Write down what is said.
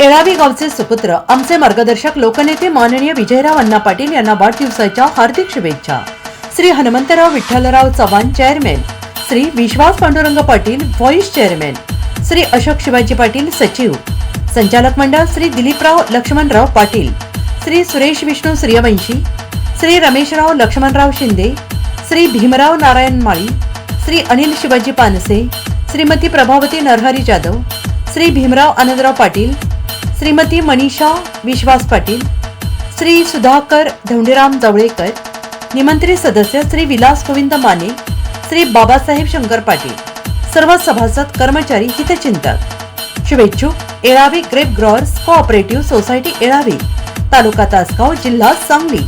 येळावी गावचे सुपुत्र आमचे मार्गदर्शक लोकनेते माननीय विजयराव अण्णा पाटील यांना वाढदिवसाच्या हार्दिक शुभेच्छा. Shri Hanumantrao Vitthalrao Chavan chairman Shri Vishwas Pandurang Patil vice chairman Shri Ashok Shivaji Patil सचिव. संचालक मंडळ श्री दिलीपराव लक्ष्मणराव पाटील. श्री सुरेश विष्णू सूर्यवंशी. श्री रमेशराव लक्ष्मणराव शिंदे. श्री भीमराव नारायण माळी. श्री अनिल शिवाजी पानसे. श्रीमती प्रभावती नरहरी जाधव. श्री भीमराव आनंदराव पाटील. श्रीमती मनीषा विश्वास पाटील श्री सुधाकर धोंडेराम जवळेकर निमंत्रित सदस्य श्री विलास गोविंद माने श्री बाबासाहेब शंकर पाटील सर्व सभासद कर्मचारी हितचिंतक. शुभेच्छुक Yelavi grape growers cooperative society Yelavi taluka Tasgaon जिल्हा सांगली.